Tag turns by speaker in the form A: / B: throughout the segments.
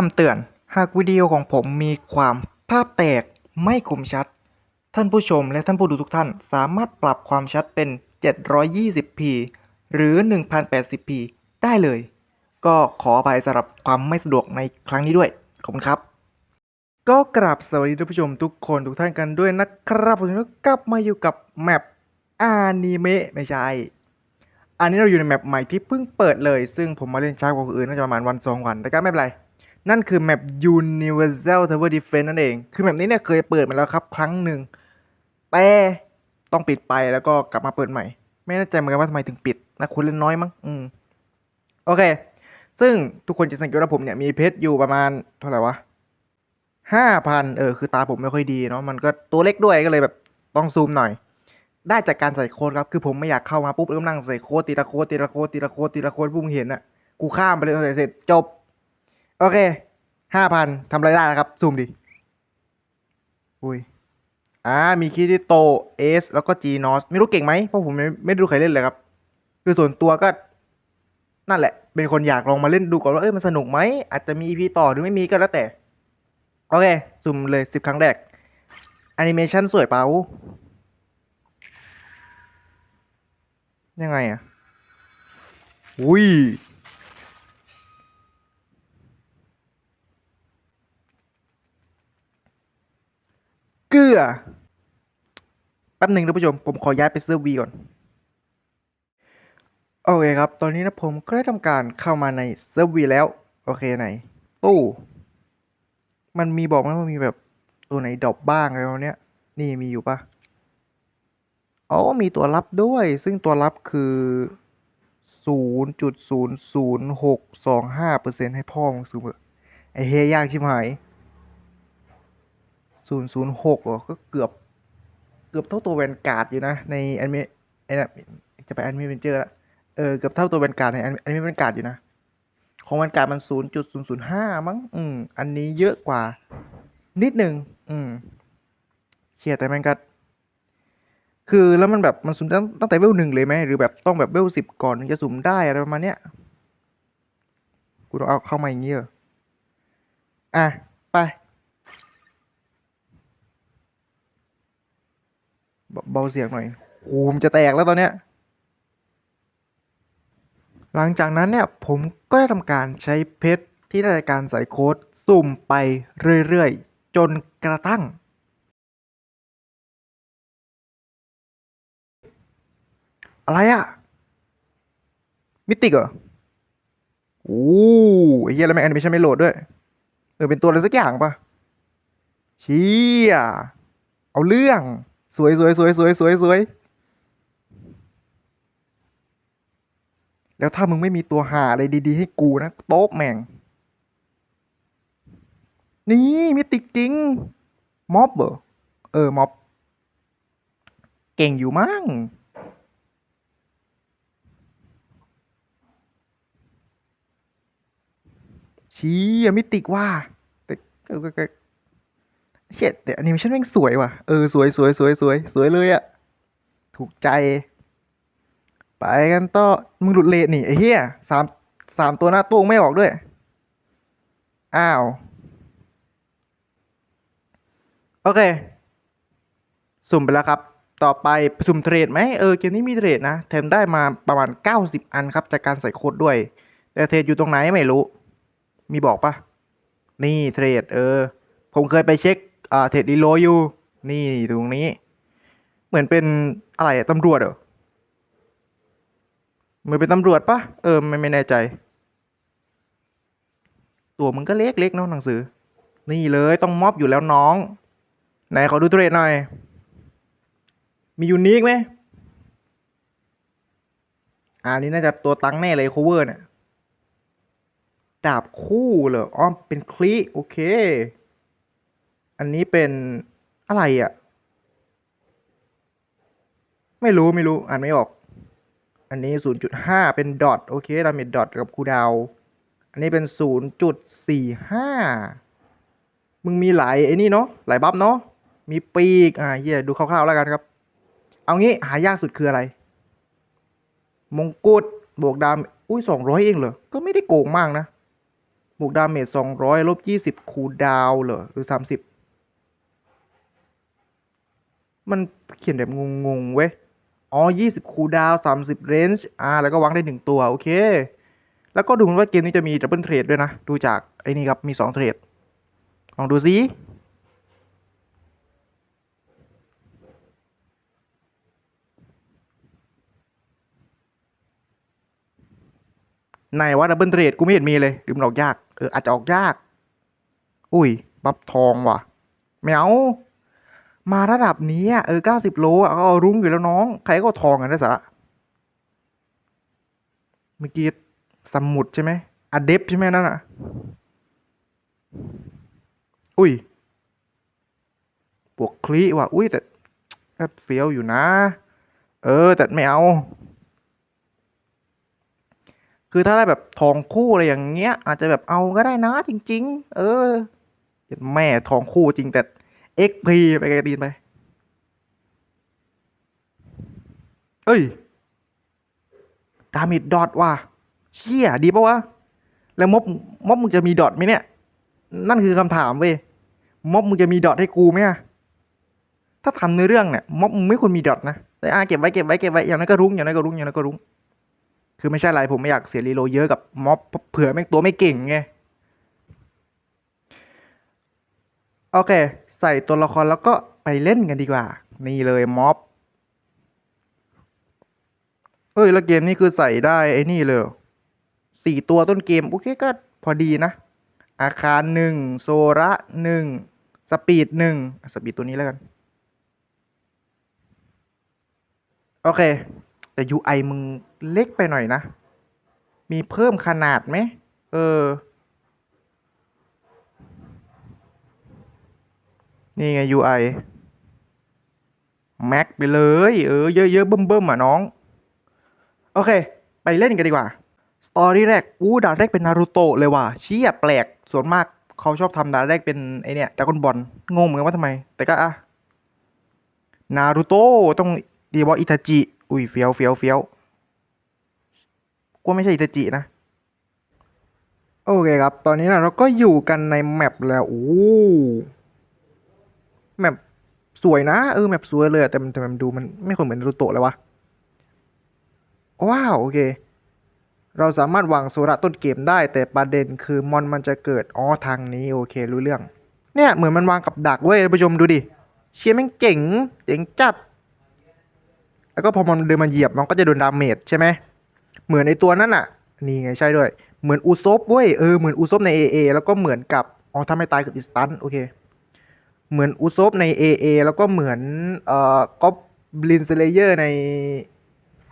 A: คำเตือน หากวิดีโอของผมมีความภาพแตกไม่คมชัด ท่านผู้ชมและท่านผู้ดูทุกท่านสามารถปรับความชัดเป็น 720p หรือ 1080p ได้เลย ก็ขออภัยสำหรับความไม่สะดวกในครั้งนี้ด้วย ขอบคุณครับ ก็กราบสวัสดีท่านผู้ชมทุกคนทุกท่านกันด้วยนะครับผมก็กลับมาอยู่กับแมปอนิเมะไม่ใช่อันนี้เราอยู่ในแมปใหม่ที่เพิ่งเปิดเลย ซึ่งผมมาเล่นช้ากว่าคนอื่นน่าจะประมาณวันสองวันแต่ก็ไม่เป็นไร นั่นคือแมป Universal Tower Defense นั่นเอง คือแมปนี้เนี่ยเคยเปิดมาแล้วครับ ครั้งหนึ่ง แต่ต้องปิดไปแล้วก็กลับมาเปิดใหม่ ไม่แน่ใจเหมือนกันว่าทำไมถึงปิดนะคุณเล่นน้อยมั้ง อืม โอเค ซึ่งทุกคนจะสังเกตว่าผมเนี่ยมีเพชรอยู่ประมาณเท่าไหร่วะห้าพันเออ คือตาผมไม่ค่อยดีเนาะ มันก็ตัวเล็กด้วยก็เลยแบบต้องซูมหน่อย ได้จากการใส่โค้ดครับ คือผมไม่อยากเข้ามาปุ๊บแล้วนั่งใส่โค้ดทีละโค้ดทีละโค้ดทีละโค้ดทีละโค้ดพวกมึงเห็นอะกูข้ามไปเลยใส่เสร็จจบ โอเคห้าพันทำอะไรได้นะครับ ซูมดิ อุ้ย อ่า มีคิริโตเอสแล้วก็จีนอส ไม่รู้เก่งไหมเพราะผมไม่ไม่ดูใครเล่นเลยครับ คือส่วนตัวก็ นั่นแหละ เป็นคนอยากลองมาเล่นดูก่อนว่า เอ้ย มันสนุกไหม อาจจะมี EP ต่อหรือไม่มีก็แล้วแต่ โอเค ซูมเลยสิบครั้งแรกแอนิเมชันสวยเปล่ายังไงอะ อุ้ย เกลือ แป๊บหนึ่งท่านผู้ชม ผมขอย้ายไปเซิร์ฟวีก่อน โอเคครับ ตอนนี้นะผมก็ได้ทำการเข้ามาในเซิร์ฟวีแล้ว โอเคไหน ตู้ มันมีบอกไหมว่ามีแบบตัวไหนดรอปบ้างอะไรเนี้ย นี่มีอยู่ปะอ๋อ มีตัวรับด้วย ซึ่งตัวรับคือ 0.00625%ให้พ่อมึงซื้อเอะไอเฮยากชิบหาย ศูนย์ศูนย์หกเหรอก็เกือบ เกือบเท่าตัวแวนการ์ดอยู่นะ ในแอนิเมะไอ้นะจะไปแอนิเมะเวนเจอร์ละเออเกือบเท่าตัวแวนการ์ดในแอนิเมะแวนการ์ดอยู่นะ ของแวนการ์ดมันศูนย์จุดศูนย์ศูนย์ห้ามั้งอืมอันนี้เยอะกว่า นิดหนึ่งอืมเชียแต่แมนก็คือแล้วมันแบบมันสุ่มตั้งตั้งแต่เวลหนึ่งเลยไหมหรือแบบต้องแบบเวลสิบก่อนถึงจะสุ่มได้อะไรประมาณเนี้ยกูต้องเอาเข้ามาอย่างเงี้ยเหรออะไป เบาเสียงหน่อยโอ้มจะแตกแล้วตอนเนี้ย หลังจากนั้นเนี่ยผมก็ได้ทำการใช้เพชรที่ได้การใส่โค้ดสุ่มไปเรื่อยๆ จนกระทั่ง อะไรอะมิติกเหรอโอ้ไอ้เหี้ยแล้วแม่งแอนิเมชันไม่โหลดด้วย เออเป็นตัวอะไรสักอย่างปะเชี่ยเอาเรื่อง สวยสวยสวยสวยสวยสวยแล้วถ้ามึงไม่มีตัวหาอะไรดีๆ ให้กูนะ โต๊ะแม่ง นี่มิติกจริง ม็อบเหรอ เออ ม็อบ เก่งอยู่มั้งชี้ยมิติว่าแต่ เออก็ก็เช็ดแต่อนิเมชันแม่งสวยว่ะ เออสวยสวยสวยสวยสวยเลยอะถูกใจ ไปกันต่อ มึงหลุดเลทนี่ไอ้เหี้ยสามสามตัวหน้าตู้ไม่ออกด้วย อ้าว โอเค สุ่มไปแล้วครับ ต่อไปสุ่มเทรดไหมเออเกมนี้มีเทรดนะ แถมได้มาประมาณ 90 อันครับ จากการใส่โคดด้วย แต่เทรดอยู่ตรงไหนไม่รู้ มีบอกปะนี่เทรด เออ ผมเคยไปเช็ค อ่าเทรดดีโลอยู่ นี่ตรงนี้ เหมือนเป็นอะไรตำรวจเหรอเหมือนเป็นตำรวจปะเออไม่ไม่แน่ใจ ตัวมึงก็เล็กเล็กเนาะหนังสือ นี่เลยต้องม็อบอยู่แล้วน้องไหนขอดูเทรดหน่อย มียูนิคไหมอ่านี่น่าจะตัวตังแน่เลย cover เนี่ย ดาบคู่เหรออ๋อเป็นคลีโอเค อันนี้เป็นอะไรอะ ไม่รู้ไม่รู้อ่านไม่ออก อันนี้ 0.5 เป็นดอทโอเคดาเมจดอทกับคูดาว อันนี้เป็น 0.45 มึงมีหลายไอ้นี่เนาะหลายบัฟเนาะมีปีกอ่าเฮียดูคร่าวๆแล้วกันครับ เอางี้หายากสุดคืออะไร มงกุฎบวกดามอุ้ย200เองเหรอ ก็ไม่ได้โกงมากนะ บวกดาเมจสองร้อยลบยี่สิบคูดาวเหรอ หรือสามสิบ มันเขียนแบบงงๆเว้ย อ๋อยี่สิบคูดาวน์สามสิบเรนจ์ อ่า แล้วก็วางได้หนึ่งตัว โอเค แล้วก็ดูเหมือนว่าเกมนี้จะมีดับเบิลเทรดด้วยนะ ดูจากไอ้นี่ครับ มีสองเทรด ลองดูซิไหนว่าดับเบิลเทรดกูไม่เห็นมีเลยหรือมันออกยาก เอออาจจะออกยาก อุ้ย บัฟทองว่ะแมว มาระดับนี้เออเก้าสิบโลอะก็รุ้งอยู่แล้วน้อง ใครก็ทองกันได้สาระเมื่อกี้สมุดใช่ไหมอเดฟใช่ไหมนั่นอะ อุ้ยบวกคลีว่ะ อุ้ยแต่ก็เฟี้ยวอยู่นะ เออ แต่ไม่เอา คือถ้าได้แบบทองคู่อะไรอย่างเงี้ย อาจจะแบบเอาก็ได้นะจริง ๆ เออเห็นแม่ทองคู่จริงแต่ XP ไปไกลตีนไป เอ้ย ดามิดดอทว่ะเชี่ยดีปะวะ แล้วม็อบม็อบมึงจะมีดอทไหมเนี่ย นั่นคือคำถามเว้ย ม็อบมึงจะมีดอทให้กูไหมอะถ้าทำในเรื่องเนี่ย ม็อบมึงไม่ควรมีดอทนะ แต่อาเก็บไว้เก็บไว้เก็บไว้ อย่างนั้นก็รุ้งอย่างนั้นก็รุ้งอย่างนั้นก็รุ้ง คือไม่ใช่อะไรผมไม่อยากเสียรีโลเยอะกับม็อบเผื่อแม่งตัวไม่เก่งไง โอเค ใส่ตัวละครแล้วก็ไปเล่นกันดีกว่า นี่เลยม็อบเอ้ยแล้วเกมนี้คือใส่ได้ไอ้นี่เลยสี่ตัวต้นเกมโอเคก็พอดีนะ อาคารหนึ่งโซระหนึ่งสปีดหนึ่งสปีดตัวนี้แล้วกัน โอเค แต่ UI มึงเล็กไปหน่อยนะ มีเพิ่มขนาดไหม เออ นี่ไง UI Max ไปเลย เออ เยอะๆเบิ่มๆอะน้อง โอเค ไปเล่นกันดีกว่า สตอรี่แรก อู้ด่านแรกเป็นนารูโตะเลยว่ะเชี่ยแปลก ส่วนมากเขาชอบทำด่านแรกเป็นไอเนี่ยดาก้อนบอลงงเหมือนกันว่าทำไม แต่ก็อะ นารูโตะต้องดีว่าอิทาจิ อุ้ยเฟี้ยวเฟี้ยวเฟี้ยวกูไม่ใช่อิทาจินะ โอเคครับ ตอนนี้นะเราก็อยู่กันในแมปแล้วโอ้ แมปสวยนะเออแมปสวยเลยแต่มันแต่มันดูมันไม่ค่อยเหมือนนารูโตะเลยวะว้าวโอเค เราสามารถวางโซระต้นเกมได้ แต่ประเด็นคือมอนมันจะเกิดอ๋อทางนี้โอเครู้เรื่อง เนี่ยเหมือนมันวางกับดักเว้ยท่านผู้ชมดูดิเชียร์แม่งเจ๋งเจ๋งจัด แล้วก็พอมันเดินมาเหยียบมันก็จะโดนดาเมจใช่ไหมเหมือนไอตัวนั้นอะนี่ไงใช่ด้วย เหมือนอูซบเว้ยเออเหมือนอูซบใน AA แล้วก็เหมือนกับอ๋อถ้าไม่ตายคืออิสตันโอเค เหมือนอูซบใน AA แล้วก็เหมือนเอ่อก็บลินสเลเยอร์ใน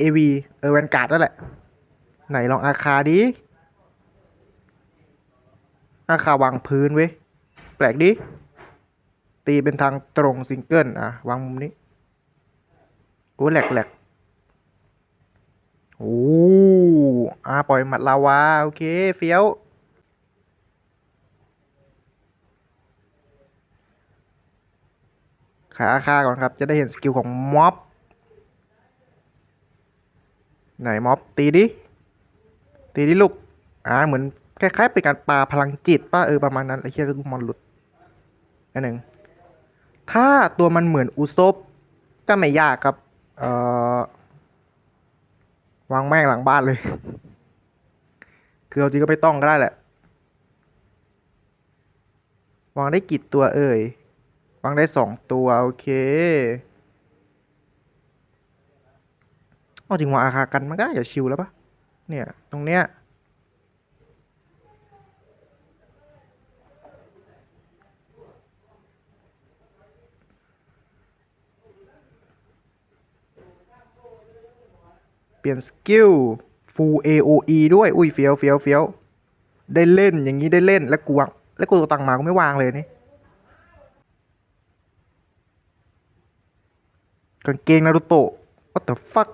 A: AV เออแวนการ์ดนั่นแหละ ไหนลองอาคาดิอาคาวางพื้นเว้ย แปลกดิ ตีเป็นทางตรงซิงเกิลอะ วางมุมนี้โอ้แหลกแหลกโอ้อาปล่อยหมัดลาวา โอเค เฟี้ยว ขาอาคาก่อนครับ จะได้เห็นสกิลของม็อบ ไหนม็อบ ตีดิ ตีดิลูก อ่า เหมือนคล้ายๆเป็นการปาพลังจิตป่ะเออประมาณนั้นไอ้เชี่ยลูกมอนหลุดอันหนึ่ง ถ้าตัวมันเหมือนอุซบก็ไม่ยากครับ เอ่อ วางแม่งหลังบ้านเลย คือเอาจริงก็ไม่ต้องก็ได้แหละ วางได้กี่ตัวเอ่ย วางได้สองตัว โอเคเอาจริงวาอาคากันมันก็น่าจะชิลแล้วปะเนี่ย ตรงเนี้ยเปลี่ยนสกิล full AOE ด้วย อุ้ยเฟี้ยวเฟี้ยวเฟี้ยวได้เล่นอย่างนี้ได้เล่นแล้วกูวางแล้วกูตัวตังมากูไม่วางเลยนี่ กางเกงนารูโตะ what the fuck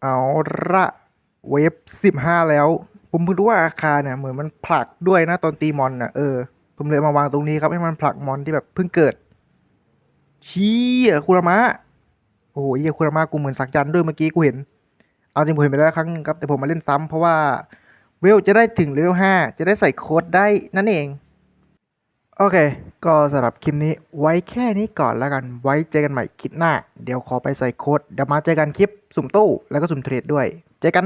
A: เอาละเวฟสิบห้าแล้ว ผมเพิ่งรู้ว่าอาคารเนี่ยเหมือนมันผลักด้วยนะตอนตีมอนน่ะเออ ผมเลยมาวางตรงนี้ครับให้มันผลักมอนที่แบบเพิ่งเกิด ชี้ยคุรามะ โอ้โหเหี้ยคุรามะกูเหมือนสักยันต์ด้วยเมื่อกี้กูเห็น เอาจริงผมเห็นไปแล้วครั้งหนึงครับ แต่ผมมาเล่นซ้ำเพราะว่าเวลจะได้ถึงเลเวล5จะได้ใส่โค้ดได้นั่นเอง โอเค ก็สำหรับคลิปนี้ไว้แค่นี้ก่อนแล้วกัน ไว้เจอกันใหม่คลิปหน้า เดี๋ยวขอไปใส่โค้ด เดี๋ยวมาเจอกันคลิปสุ่มตู้ แล้วก็สุ่มเทรดด้วย เจอกัน